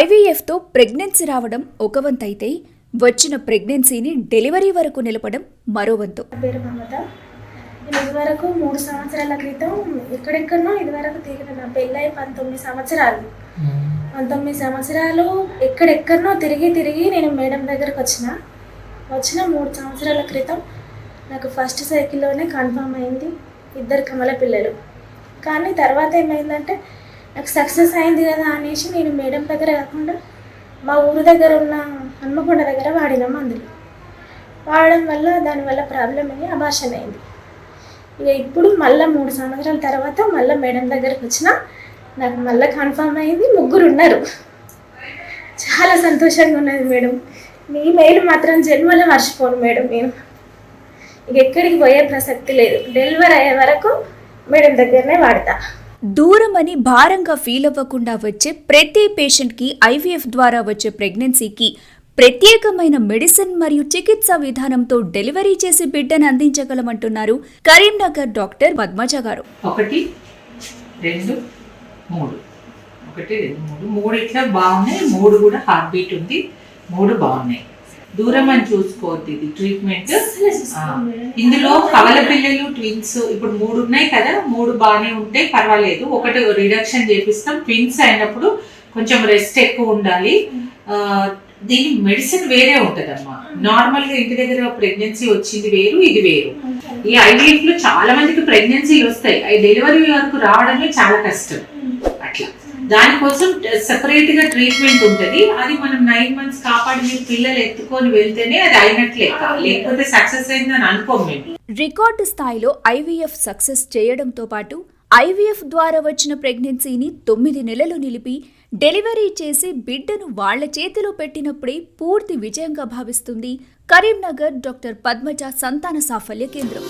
ఐవీఎఫ్తో pregnancy రావడం ఒక వంతైతే వచ్చిన ప్రెగ్నెన్సీని డెలివరీ వరకు నిలపడం మరో వంతు. పేరు మమత. నేను ఇదివరకు మూడు సంవత్సరాల క్రితం ఎక్కడెక్కడనో ఇదివరకు తిరిగిన నా పెళ్ళై పంతొమ్మిది సంవత్సరాలు. పంతొమ్మిది సంవత్సరాలు ఎక్కడెక్కడనో తిరిగి తిరిగి నేను మేడం దగ్గరకు వచ్చిన. వచ్చిన మూడు సంవత్సరాల క్రితం నాకు ఫస్ట్ సైకిల్లోనే కన్ఫర్మ్ అయింది ఇద్దరు కమల పిల్లలు. కానీ తర్వాత ఏమైందంటే నాకు సక్సెస్ అయింది కదా అనేసి నేను మేడం దగ్గర కాకుండా మా ఊరు దగ్గర ఉన్న హన్మకొండ దగ్గర వాడిన మందులు. వాడడం వల్ల దానివల్ల ప్రాబ్లం అయ్యి అభాషణ అయింది. ఇక ఇప్పుడు మళ్ళీ మూడు సంవత్సరాల తర్వాత మళ్ళీ మేడం దగ్గరకు వచ్చిన నాకు మళ్ళీ కన్ఫర్మ్ అయింది ముగ్గురు ఉన్నారు. చాలా సంతోషంగా ఉన్నది మేడం. మీ మెయిల్ మాత్రం జన్మలో మర్చిపోను మేడం నేను. ఇక ఎక్కడికి పోయే ప్రసక్తి లేదు. డెలివరీ అయ్యే వరకు మేడం దగ్గరనే వాడతా. దూరమని భారంగా ఫీల్ అవ్వకుండా వచ్చే ప్రతి పేషెంట్కి ఐవీఎఫ్ ద్వారా వచ్చే ప్రెగ్నెన్సీకి ప్రత్యేకమైన మెడిసిన్ మరియు చికిత్సా విధానంతో డెలివరీ చేసి బిడ్డను అందించగలమంటున్నారు కరీంనగర్ డాక్టర్ పద్మజ గారు. ఒకటి రెండు మూడు. ఒకటి రెండు మూడు. మూడు ఇట్లా బాగున్నాయి. మూడు కూడా హార్ట్ బీట్ ఉంది. మూడు బాగున్నాయి. దూరం అని చూసుకోవద్దు ఇది ట్రీట్మెంట్ ఇందులో కవల పిల్లలు ట్విన్స్ ఇప్పుడు మూడు ఉన్నాయి కదా మూడు బాగానే ఉంటే పర్వాలేదు. ఒకటి రిడక్షన్ చేపిస్తాం. ట్విన్స్ అయినప్పుడు కొంచెం రెస్ట్ ఎక్కువ ఉండాలి. ఆ, దీని మెడిసిన్ వేరే ఉంటదమ్మా. నార్మల్గా ఇంటి దగ్గర ప్రెగ్నెన్సీ వచ్చింది వేరు ఇది వేరు. ఈ ఐవీఎఫ్లో చాలా మందికి ప్రెగ్నెన్సీలు వస్తాయి. అవి డెలివరీ వరకు రావడమే చాలా కష్టం. దానికోసం సెపరేట్గా ట్రీట్మెంట్ ఉంటుంది. అది మనం నైన్ మంత్స్ కాపాడి మీరు పిల్లలు ఎత్తుకొని వెళ్తేనే అది అయినట్లే లేకపోతే సక్సెస్ అయిందని అనుకోం మేము. రికార్డు స్థాయిలో ఐవీఎఫ్ సక్సెస్ చేయడంతో పాటు ఐవీఎఫ్ ద్వారా వచ్చిన ప్రెగ్నెన్సీని తొమ్మిది నెలలు నిలిపి డెలివరీ చేసి బిడ్డను వాళ్ళ చేతిలో పెట్టినప్పుడే పూర్తి విజయంగా భావిస్తుంది కరీంనగర్ డాక్టర్ పద్మజ సంతాన సాఫల్య కేంద్రం.